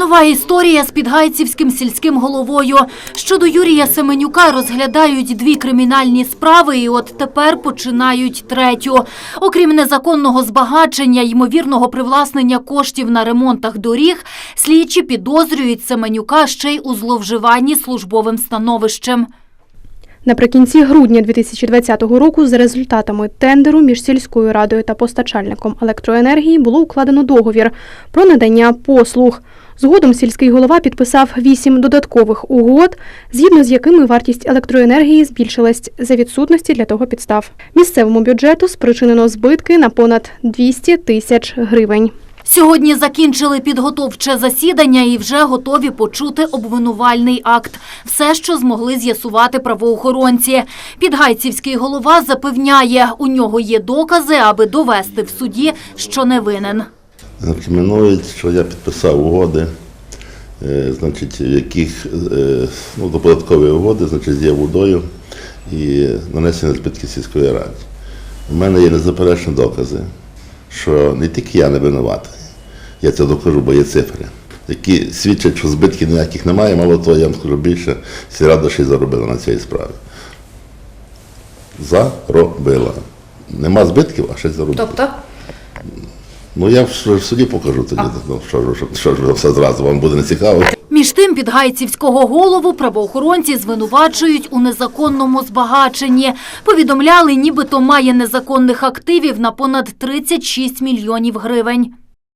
Нова історія з підгайцівським сільським головою. Щодо Юрія Семенюка розглядають дві кримінальні справи і от тепер починають третю. Окрім незаконного збагачення, ймовірного привласнення коштів на ремонтах доріг, слідчі підозрюють Семенюка ще й у зловживанні службовим становищем. Наприкінці грудня 2020 року за результатами тендеру між сільською радою та постачальником електроенергії було укладено договір про надання послуг. Згодом сільський голова підписав вісім додаткових угод, згідно з якими вартість електроенергії збільшилась за відсутності для того підстав. Місцевому бюджету спричинено збитки на понад 200 тисяч гривень. Сьогодні закінчили підготовче засідання і вже готові почути обвинувальний акт. Все, що змогли з'ясувати правоохоронці. Підгайцівський голова запевняє, у нього є докази, аби довести в суді, що не винен. Інкримінують, що я підписав угоди, е, значить, в яких е, ну, до податкової угоди, значить, з є водою і нанесення збитків сільської ради. У мене є незаперечні докази, що не тільки я не винуватий, я це докажу, бо є цифри, які свідчать, що збитків ніяких немає, мало того, я вам скажу більше, сільрада ще й заробила на цій справі. Заробила. Нема збитків, а ще заробила. Тобто? Ну я в, суді покажу тоді, ну, що, ж- що, що ж все зразу вам буде не цікаво. Між тим підгайцівського голову правоохоронці звинувачують у незаконному збагаченні. Повідомляли, нібито має незаконних активів на понад 36 мільйонів гривень.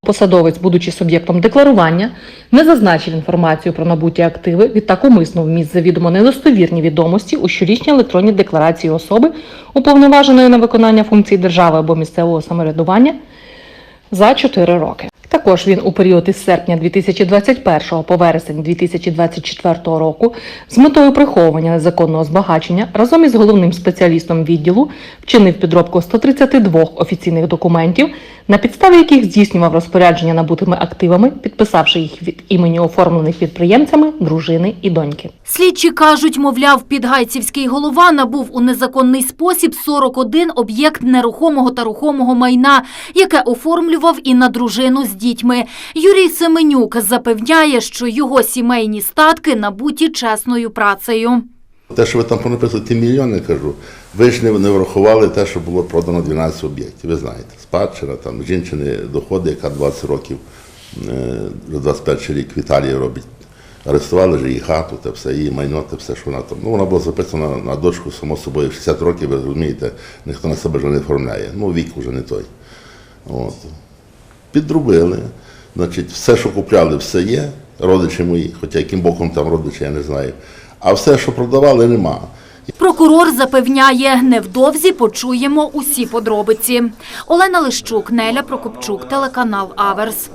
Посадовець, будучи суб'єктом декларування, не зазначив інформацію про набуті активи, відтак умисно вміст завідомо недостовірні відомості у щорічній електронній декларації особи, уповноваженої на виконання функцій держави або місцевого самоврядування за 4 роки. Також він у період із серпня 2021 по вересень 2024 року з метою приховування незаконного збагачення разом із головним спеціалістом відділу вчинив підробку 132 офіційних документів, на підставі яких здійснював розпорядження набутими активами, підписавши їх від імені оформлених підприємцями, дружини і доньки. Слідчі кажуть, мовляв, підгайцівський голова набув у незаконний спосіб 41 об'єкт нерухомого та рухомого майна, яке оформлював і на дружину з дітьми. Юрій Семенюк запевняє, що його сімейні статки набуті чесною працею. Те, що ви там понаписали ті мільйони, кажу, ви ж не, врахували те, що було продано 12 об'єктів. Ви знаєте, спадщина, там жінчини доходи, яка 20 років, е, вже 21 рік в Італії робить. Арестували ж її хату, те все, її майно, те все, що вона там. Ну, вона була записана на дочку, само собою, 60 років, ви розумієте, ніхто на себе вже не оформляє. Ну, вік вже не той. От. Підробили. Значить, все, що купляли, все є. Родичі мої, хоча яким боком там родичі, я не знаю. А все, що продавали, нема. Прокурор запевняє, невдовзі почуємо усі подробиці. Олена Лищук, Неля Прокопчук, телеканал Аверс.